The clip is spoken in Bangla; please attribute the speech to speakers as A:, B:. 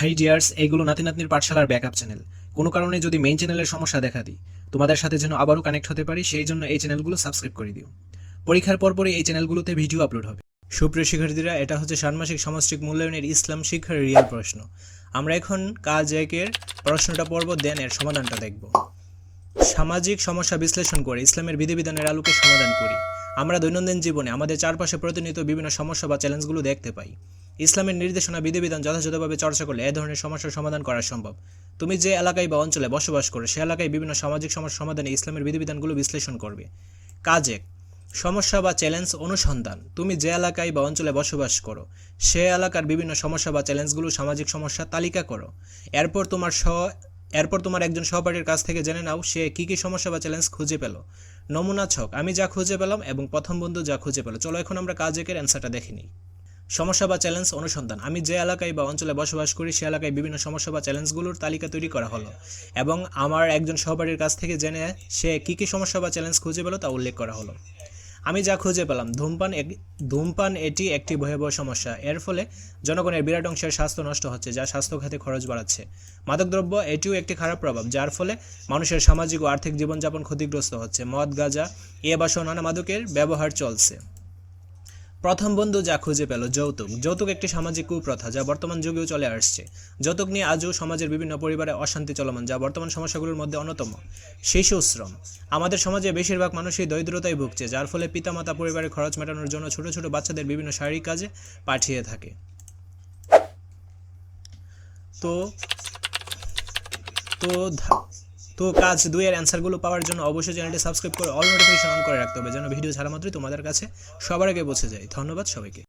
A: হাই ডিয়ার্স এইগুলো নাতি নাতনির পাঠশালার ব্যাকআপ চ্যানেল। কোনো কারণে যদি মেইন চ্যানেলের সমস্যা দেখা দিই, তোমাদের সাথে যেন আবারও কানেক্ট হতে পারি, সেই জন্য এই চ্যানেলগুলো সাবস্ক্রাইব করে দিও। পরীক্ষার পরপরই এই চ্যানেলগুলোতে ভিডিও আপলোড হবে। সুপ্রিয় শিক্ষার্থীরা, এটা হচ্ছে ষান্মাসিক সামষ্টিক মূল্যায়নের ইসলাম শিক্ষার রিয়েল প্রশ্ন। আমরা এখন কাজ একের প্রশ্নটা পর্ব দেন এর সমাধানটা দেখব। সামাজিক সমস্যা বিশ্লেষণ করে ইসলামের বিধিবিধানের আলোকে সমাধান করি। আমরা দৈনন্দিন জীবনে আমাদের চারপাশে প্রতিনিয়ত বিভিন্ন সমস্যা বা চ্যালেঞ্জগুলো দেখতে পাই। ইসলামের নির্দেশনা বিধিবিধান যথাযথভাবে চর্চা করলে এ ধরনের সমস্যার সমাধান করা সম্ভব। তুমি যে এলাকায় বা অঞ্চলে বসবাস করো, সে এলাকায় বিভিন্ন সামাজিক সমস্যার সমাধানে ইসলামের বিধিবিধানগুলো বিশ্লেষণ করবে। কাজ, সমস্যা বা চ্যালেঞ্জ অনুসন্ধান। তুমি যে এলাকায় বা অঞ্চলে বসবাস করো, সে এলাকার বিভিন্ন সমস্যা বা চ্যালেঞ্জগুলো সামাজিক সমস্যা তালিকা করো। এরপর তোমার সহ এরপর তোমার একজন সহপাঠীর কাছ থেকে জেনে নাও সে কী কী সমস্যা বা চ্যালেঞ্জ খুঁজে পেল। নমুনা ছক, আমি যা খুঁজে পেলাম এবং প্রথম বন্ধু যা খুঁজে পেল। চলো এখন আমরা কাজ একের অ্যান্সারটা দেখে নিই। সমস্যা বা চ্যালেঞ্জ অনুসন্ধান। আমি যে এলাকায় বা অঞ্চলে বসবাস করি, সে এলাকায় বিভিন্ন সমস্যা বা চ্যালেঞ্জগুলোর তালিকা তৈরি করা হলো এবং আমার একজন সহপাঠীর কাছ থেকে জেনে সে কী কী সমস্যা বা চ্যালেঞ্জ খুঁজে পেল তা উল্লেখ করা হলো। আমি যা খুঁজে পেলাম, ধূমপান ধূমপান এটি একটি ভয়াবহ সমস্যা। এর ফলে জনগণের বিরাট অংশের স্বাস্থ্য নষ্ট হচ্ছে, যা স্বাস্থ্য খাতে খরচ বাড়াচ্ছে। মাদকদ্রব্য এটিও একটি খারাপ প্রভাব, যার ফলে মানুষের সামাজিক ও আর্থিক জীবনযাপন ক্ষতিগ্রস্ত হচ্ছে। মদ, গাঁজা, এ বা নানা মাদকের ব্যবহার চলছে। প্রথম বন্ধু যা খুঁজে পেল যৌতুক। যৌতুক একটি সামাজিক কুপ্রথা যা বর্তমান যুগেও চলে আসছে। যৌতুক নিয়ে আজও সমাজের বিভিন্ন পরিবারে অশান্তি চলমান, যা বর্তমান সমস্যাগুলোর মধ্যে অন্যতম। শিশু শ্রম। আমাদের সমাজে বেশিরভাগ মানুষই দরিদ্রতায় ভুগছে, যার ফলে পিতামাতা পরিবারের খরচ মেটানোর জন্য ছোট ছোট বাচ্চাদের বিভিন্ন শারীরিক কাজে পাঠিয়ে থাকে। তো তো তো কাজ দুই দুইয়ের অ্যান্সারগুলো পাওয়ার জন্য অবশ্যই চ্যানেলটি সাবস্ক্রাইব করে অল নোটিফিকেশন অন করে রাখতে হবে, যেন ভিডিও ছাড়া মাত্রই তোমাদের কাছে সবার আগে পৌঁছে যায়। ধন্যবাদ সবাইকে।